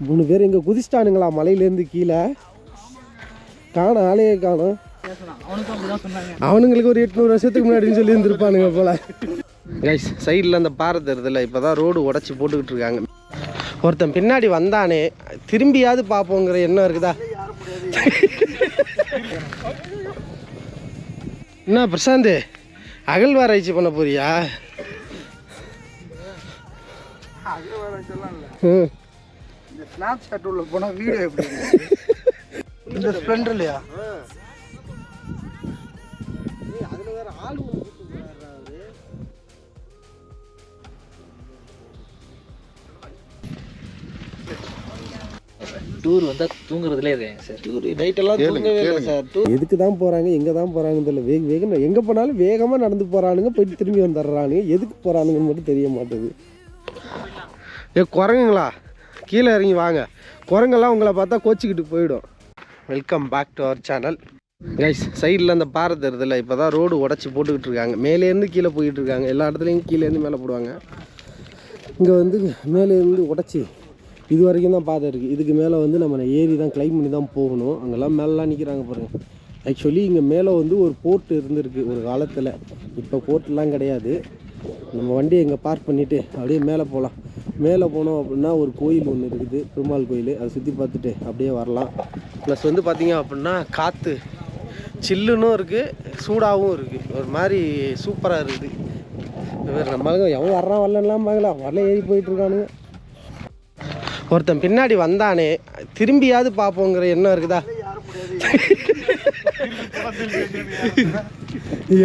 மூணு பேர் இங்கே குதிச்சிட்டானுங்களா? மலையிலேருந்து கீழே. காணும் ஆளையே காணும். அவனுங்களுக்கு ஒரு எட்நூறு வருஷத்துக்கு முன்னாடின்னு சொல்லி இருந்திருப்பானுங்க போல கைஸ் சைடில் அந்த பாறை தருதுல இப்போ தான் ரோடு உடச்சி போட்டுக்கிட்டு இருக்காங்க. ஒருத்தன் பின்னாடி வந்தானே திரும்பியாவது பார்ப்போங்கிற எண்ணம் இருக்குதா? என்ன பிரசாந்த் அகழ்வாராய்ச்சி பண்ண போறியா? ம். ஸ்னாப் சாட் உள்ள போனா வீடியோ எப்படி இந்த ஸ்ப்ளெண்டர் இல்லையா அதில் வேற ஆள் டூர் வந்தால் தூங்குறதுலே இருக்காங்க சார் டூர் நைட்டெல்லாம் தூங்கவே இல்லை சார். டூர் எதுக்கு தான் போகிறாங்க எங்கே தான் போகிறாங்கன்னு தெரியல. வேக வேகம் எங்கே போனாலும் வேகமாக நடந்து போகிறானுங்க போயிட்டு திரும்பி வந்துடுறானுங்க. எதுக்கு போகிறானுங்கன்னு மட்டும் தெரிய மாட்டேது. ஏ குரங்குங்களா? கீழே இறங்கி வாங்க. குரங்கெல்லாம் உங்களை பார்த்தா கோச்சிக்கிட்டு போயிடும். Welcome back to our channel guys சைடில் அந்த பாறை தருதுல இப்போ தான் ரோடு உடச்சி போட்டுக்கிட்டு இருக்காங்க. மேலேருந்து கீழே போயிட்டு இருக்காங்க. எல்லா இடத்துலையும் கீழேருந்து மேலே போடுவாங்க. இங்கே வந்து மேலேருந்து உடச்சி இது வரைக்கும் தான் பாதை இருக்குது இதுக்கு மேலே வந்து நம்ம ஏறி தான் கிளைம் பண்ணி தான் போகணும். அங்கெல்லாம் மேலெலாம் நிற்கிறாங்க பாருங்கள் ஆக்சுவலி இங்கே மேலே வந்து ஒரு போர்ட் இருந்திருக்கு ஒரு காலத்தில். இப்போ போர்ட்லாம் கிடையாது. நம்ம வண்டியை இங்கே பார்க் பண்ணிவிட்டு அப்படியே மேலே போகலாம். மேலே போனோம் அப்படின்னா ஒரு கோயில் ஒன்று இருக்குது பெருமாள் கோயில். அதை சுற்றி பார்த்துட்டு அப்படியே வரலாம். ப்ளஸ் வந்து பார்த்திங்க அப்படின்னா காற்று சில்லுன்னு இருக்குது சூடாகவும் இருக்குது ஒரு மாதிரி சூப்பராக இருக்குது. இவர் நம்மளுங்க எவன் வர்றான் வரலாம் பார்க்கலாம் வரல ஏறி போயிட்டுருக்கானுங்க ஒருத்தன் பின்னாடி வந்தானே திரும்பியாவது பார்ப்போங்கிற எண்ணம் இருக்குதா?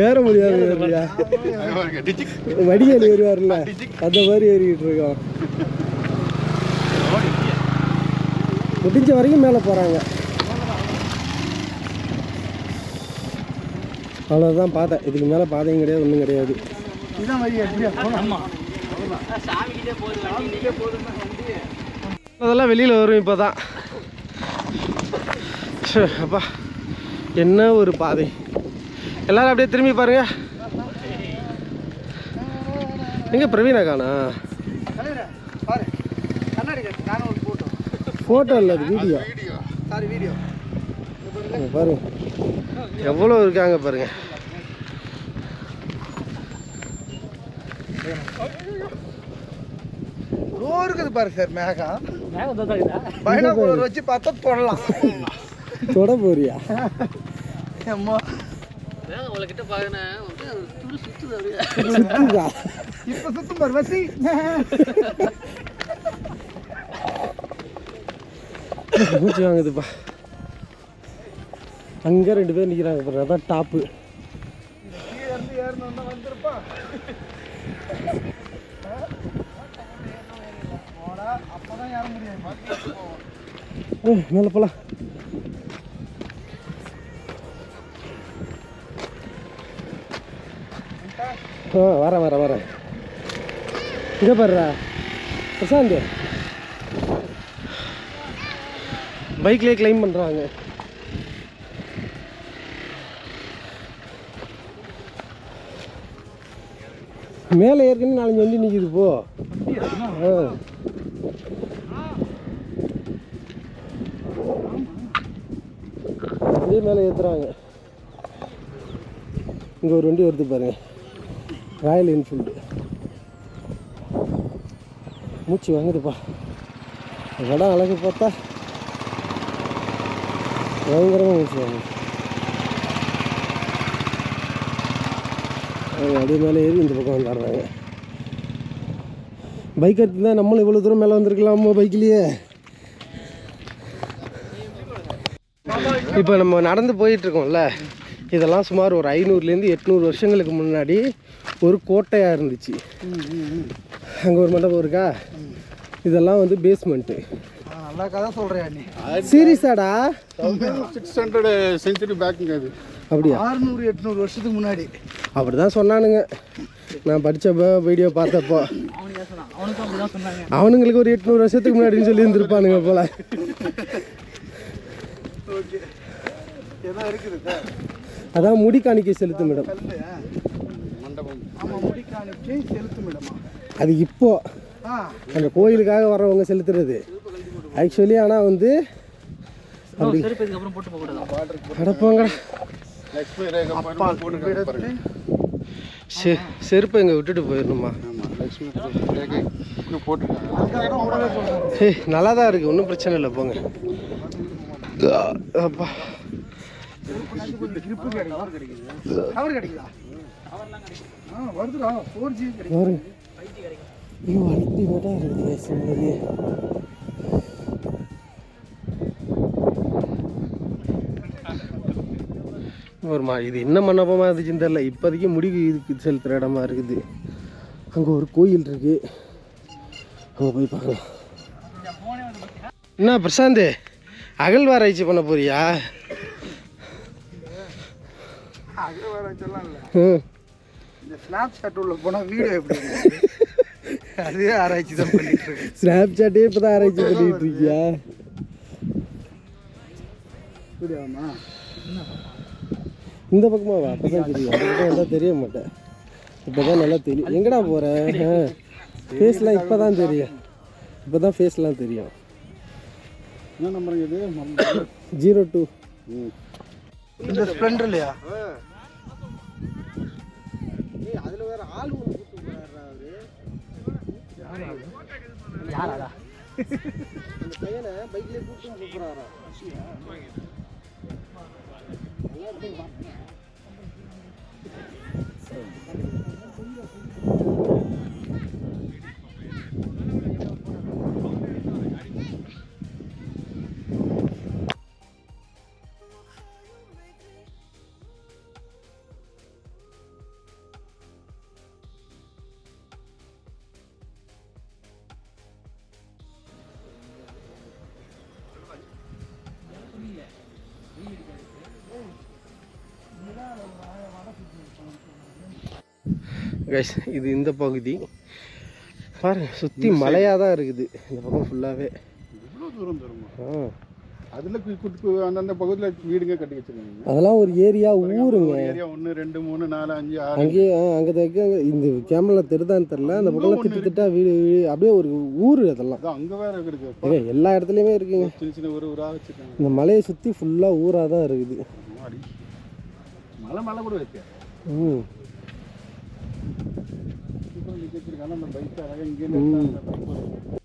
ஏற முடியாது ஏறியா? வடிவேல் ஏறுவார்ல அந்த மாதிரி ஏறிக்கிட்டு இருக்கோம் முடிஞ்ச வரைக்கும் மேலே போகிறாங்க அவ்வளோதான் பார்த்தேன் இதுக்கு மேலே பாதையும் கிடையாது ஒன்றும் கிடையாது. அதெல்லாம் வெளியில் வரும் இப்போ தான் அப்பா. என்ன ஒரு பாதை? எல்லாரும் அப்படியே திரும்பி பாருங்க. எங்க பிரவீனா காணா? ஃபோட்டோ இல்லை அது வீடியோ சாரி வீடியோ பாருங்க எவ்வளோ இருக்காங்க பாருங்க. ரோ இருக்குது பாரு சார் மேகா. மேகம் பைனாகுலர் வச்சு பார்த்தா தொடலாம். தொட போறியா அம்மா உங்ககிட்ட அப்படியே. சுத்துதா? இப்ப சுத்தம் பாரு வசி. மூச்சு வாங்குதுப்பா. அங்கே ரெண்டு பேர் நிற்கிறாங்க பாருங்க அதான் டாப்பு மேலே போகலாம் ஆ வரேன் வரேன் வரேன் இங்கே பாருடா. பிரசாந்த். பைக்லேயே கிளைம் பண்ணுறாங்க மேலே ஏற்கனவே நாலஞ்சு வண்டி நிற்கிது போ. ஆ. அப்படியே மேலே ஏற்றுறாங்க இங்கே ஒரு வண்டி வருது பாருங்க ராயல் என்ஃபீல்டு மூச்சு வாங்குதுப்பா. இடம் அழகு பார்த்தா பயங்கரமாக மூச்சு வாங்குது. அப்படியே மேலே ஏறி இந்த பக்கம் வந்துடுறாங்க பைக் எடுத்துருந்தா நம்மளும் இவ்வளோ தூரம் மேலே வந்திருக்கலாமோ பைக்லேயே? இப்போ நம்ம நடந்து போயிட்டுருக்கோம்ல இதெல்லாம் சுமார் ஒரு ஐநூறுலேருந்து எட்நூறு வருஷங்களுக்கு முன்னாடி ஒரு கோட்டையாக இருந்துச்சு. அங்கே ஒரு மண்டபம் இருக்கா? இதெல்லாம் வந்து பேஸ்மெண்ட்டு நல்லா கதை சொல்றியா நீ? சீரியஸாடா சிக்ஸ் ஹண்ட்ரட் செஞ்சுரி பேக்குங்க அது. அப்படியா? ஆறுநூறு எட்நூறு வருஷத்துக்கு முன்னாடி. அப்படி தான் சொன்னானுங்க. நான் படித்தப்போ வீடியோ பார்த்தப்போ. அவனுங்களுக்கு ஒரு எட்நூறு வருஷத்துக்கு முன்னாடின்னு சொல்லி இருந்திருப்பானுங்க போல அதான் முடி காணிக்கை செலுத்தும் இடம் கல்லு மண்டபம் ஆமா முடிக்காணிக்கை செலுத்தும் இடமா அது இப்போ. அந்த கோயிலுக்காக வர்றவங்க செலுத்துறது. ஆக்சுவலி ஆனால் வந்து அப்படி. பாருங்க செ செருப்பை இங்கே விட்டுட்டு போயிடணுமா? நல்லா தான் இருக்குது ஒன்றும் பிரச்சனை இல்லை போங்க. அப்பா. கவர் கிடைக்குதா ஆ வருதுடா ஃபோர் ஜி கிடைக்கும் இருக்குது ஒருமா இது என்ன மண்டபமாக இருந்துச்சுன்னு தெரில இப்போதைக்கு முடிவு இதுக்கு செலுத்துகிற இடமா இருக்குது. அங்கே ஒரு கோயில் இருக்கு. அங்கே போய் பார்க்கலாம். என்ன பிரசாந்த் அகழ்வாராய்ச்சி பண்ண போறியா? அது வேற சொல்லலாம் இல்லை. ம் இந்த ஸ்னாப் சாட் உள்ள போனால் வீடியோ எப்படி இருக்கு? அதே ஆராய்ச்சி தான் பண்ணிட்டு இருக்கு ஸ்னாப் சாட்டே இப்போ தான் ஆராய்ச்சி பண்ணிட்டு இருக்கியா? புரியாமா இந்த பக்கமா வா அப்பதான் தெரியும். அந்த பக்கம் வந்தால் தெரிய மாட்டேன். இப்போதான் நல்லா தெரியும். எங்கடா போற? ஃபேஸ்லாம் இப்போ தான் தெரியும். இப்போ தான் ஃபேஸ்லாம் தெரியும். என்ன நம்பருங்க இது? Zero two. இந்த ஸ்ப்ளெண்டர் இல்லையா? ஆள் ஒன்று கூட்டு போறாரு அவரு யாராடா? அந்த பையனை பைக்லேயே கூட்டு போகிறாரா கைஸ் இது இந்த பகுதி. பாருங்க சுற்றி மலையாக தான் இருக்குது. இந்த பக்கம் ஃபுல்லாகவே இவ்வளோ தூரம் தருமா? ஆ. அதில் குட்டி அந்தந்த பகுதியில் வீடுங்க கட்டி வச்சிருக்காங்க. அதெல்லாம் ஒரு ஏரியா ஊருங்க. ஏரியா ஒன்று ரெண்டு மூணு நாலு அஞ்சு ஆறு. அங்கேயே அங்கே இருக்க இந்த கேமரா தெரிதான்னு தெரில அந்த பக்கம் திட்டு திட்டா வீடு அப்படியே ஒரு ஊர் அதெல்லாம். அங்கே வேற இருக்குது எல்லா இடத்துலையுமே இருக்குங்க. சின்ன சின்ன ஒரு ஊராக வச்சுருக்காங்க. இந்த மலையை சுற்றி ஃபுல்லாக ஊராக தான் இருக்குது மலை மலை கூட இருக்கு. ம். சூப்பராக நிக்க வச்சிருக்காங்க அந்த பைக் அழகாக இங்கேருந்து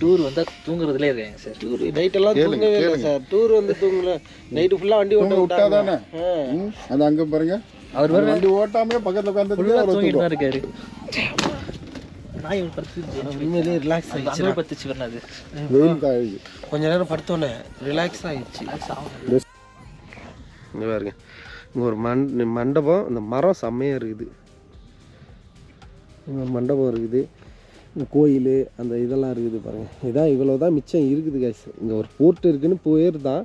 டூர் வந்தா தூங்குறதுலே இருக்காங்க சார். டூர் நைட்டெல்லாம் தூங்கவே இல்லை சார். டூர் வந்து தூங்கல. நைட்டு ஃபுல்லாக வண்டி ஓட்ட விட்டா தானே அது அங்கே பாருங்க. அவர் அவர் வண்டி ஓட்டாமே பக்கத்தில் ஃபுல்லா உட்காந்து தூங்கிட்டு தான் இருக்காரு. நாய் உண்மையிலேயே ரிலாக்ஸ் அங்கே பத்துச்சு காயுது கொஞ்ச நேரம் படுத்தோன்னே ரிலாக்ஸ் ஆயிடுச்சு. இங்கே பாருங்க. இங்கே ஒரு மண் மண்டபம் இந்த மரம் செம்மையாக இருக்குது. மண்டபம் இருக்குது. கோயில் அந்த இதெல்லாம் இருக்குது பாருங்கள் இதான் இவ்வளோ தான் மிச்சம் இருக்குது கேஸ் இங்கே ஒரு போர்ட் இருக்குதுன்னு போயிரு தான்.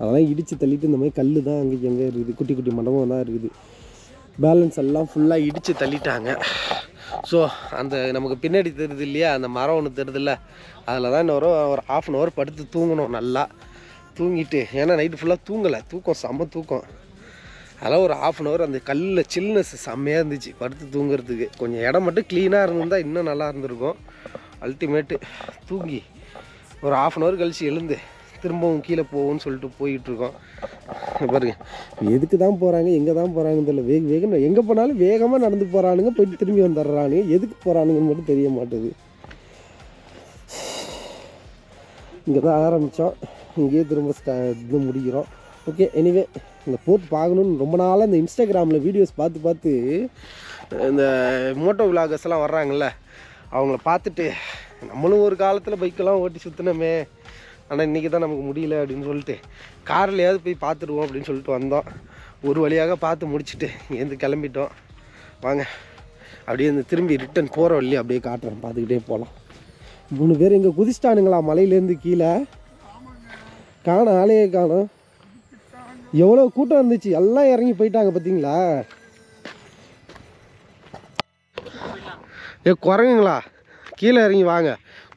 அதெல்லாம் இடித்து தள்ளிட்டு இந்த மாதிரி கல் தான் அங்கே எங்கே இருக்குது. குட்டி குட்டி மண்டபம் தான் இருக்குது. பேலன்ஸ் எல்லாம் ஃபுல்லாக இடித்து தள்ளிட்டாங்க. ஸோ அந்த நமக்கு பின்னாடி தெரியுது இல்லையா? அந்த மரம் ஒன்று தெரியுதுல்ல அதில் தான் இன்னொரு ஒரு ஆஃப் அன் ஹவர் படுத்து தூங்கணும் நல்லா. தூங்கிட்டு ஏன்னா நைட்டு ஃபுல்லாக தூங்கலை. தூக்கம் செம்ம தூக்கம். அதெல்லாம் ஒரு ஆஃப் அன் ஹவர் அந்த கல்லில் சில்னஸ் செம்மையாக இருந்துச்சு. படுத்து தூங்குறதுக்கு. கொஞ்சம் இடம் மட்டும் க்ளீனாக இருந்திருந்தால் இன்னும் நல்லா இருந்திருக்கும். அல்டிமேட்டு தூங்கி ஒரு ஆஃப் அன் ஹவர் கழிச்சு எழுந்து திரும்பவும் கீழே போகும்னு சொல்லிட்டு போயிட்டுருக்கோம் பாருங்க. எதுக்கு தான் போகிறாங்க எங்கே தான் போகிறாங்கன்னு தெரியல. வேக வேகம் எங்கே போனாலும் வேகமாக நடந்து போகிறானுங்க போயிட்டு திரும்பி வந்துடுறானுங்க. எதுக்கு போகிறானுங்கன்னு மட்டும் தெரிய மாட்டுது. இங்கே தான் ஆரம்பித்தோம் இங்கேயே திரும்ப ஸ்டா இது முடிக்கிறோம். ஓகே எனிவே இந்த போட்டு பார்க்கணுன்னு ரொம்ப நாளாக இந்த இன்ஸ்டாகிராமில் வீடியோஸ் பார்த்து பார்த்து இந்த மோட்டோ விலாகர்ஸ் எல்லாம் வர்றாங்கல்ல அவங்கள பார்த்துட்டு நம்மளும் ஒரு காலத்தில் பைக்கெல்லாம் ஓட்டி சுற்றினோமே ஆனால் இன்றைக்கி தான் நமக்கு முடியல அப்படின்னு சொல்லிட்டு கார்லையாவது போய் பார்த்துடுவோம் அப்படின்னு சொல்லிட்டு வந்தோம். ஒரு வழியாக பார்த்து முடிச்சுட்டு இங்கேருந்து கிளம்பிட்டோம். வாங்க அப்படியே இந்த திரும்பி ரிட்டன் போகிற வழி அப்படியே காட்டுறேன். பார்த்துக்கிட்டே போகலாம் மூணு பேர் இங்கே குதிச்சிட்டானுங்களா மலையிலேருந்து கீழே? காண ஆளையே காணோம். எவ்வளோ கூட்டம் இருந்துச்சு? எல்லாம் இறங்கி போயிட்டாங்க பார்த்தீங்களா ஏ குரங்குங்களா? கீழே இறங்கி வாங்க.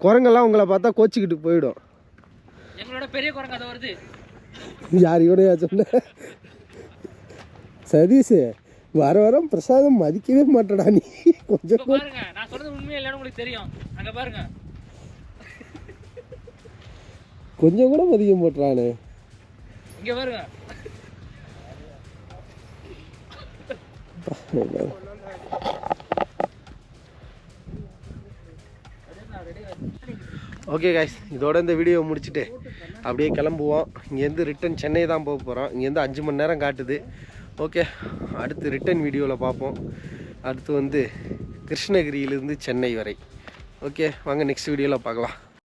குரங்கெல்லாம் உங்களை பார்த்தா கோச்சிக்கிட்டு போயிடும். எங்களோட பெரிய குரங்கு அது வருது. யார் இவனையா சொன்ன? சதீஷ் வர வர பிரசாதம் மதிக்கவே மாட்டடா நீ. கொஞ்சம் பாருங்க நான் சொல்றது உண்மையா இல்லைன்னு உங்களுக்கு தெரியும். அங்க பாருங்க. கொஞ்சம் கூட மதிக்க மாட்டானே இங்க பாருங்க. ஓகே காய்ஸ் இதோட இந்த வீடியோ முடிச்சுட்டு அப்படியே கிளம்புவோம். இங்கேருந்து ரிட்டன் சென்னை தான் போக போகிறோம் இங்கேருந்து அஞ்சு மணி நேரம் காட்டுது. ஓகே அடுத்து ரிட்டன் வீடியோவில் பார்ப்போம். அடுத்து வந்து கிருஷ்ணகிரியிலேருந்து சென்னை வரை. ஓகே வாங்க நெக்ஸ்ட் வீடியோவில் பார்க்கலாம்.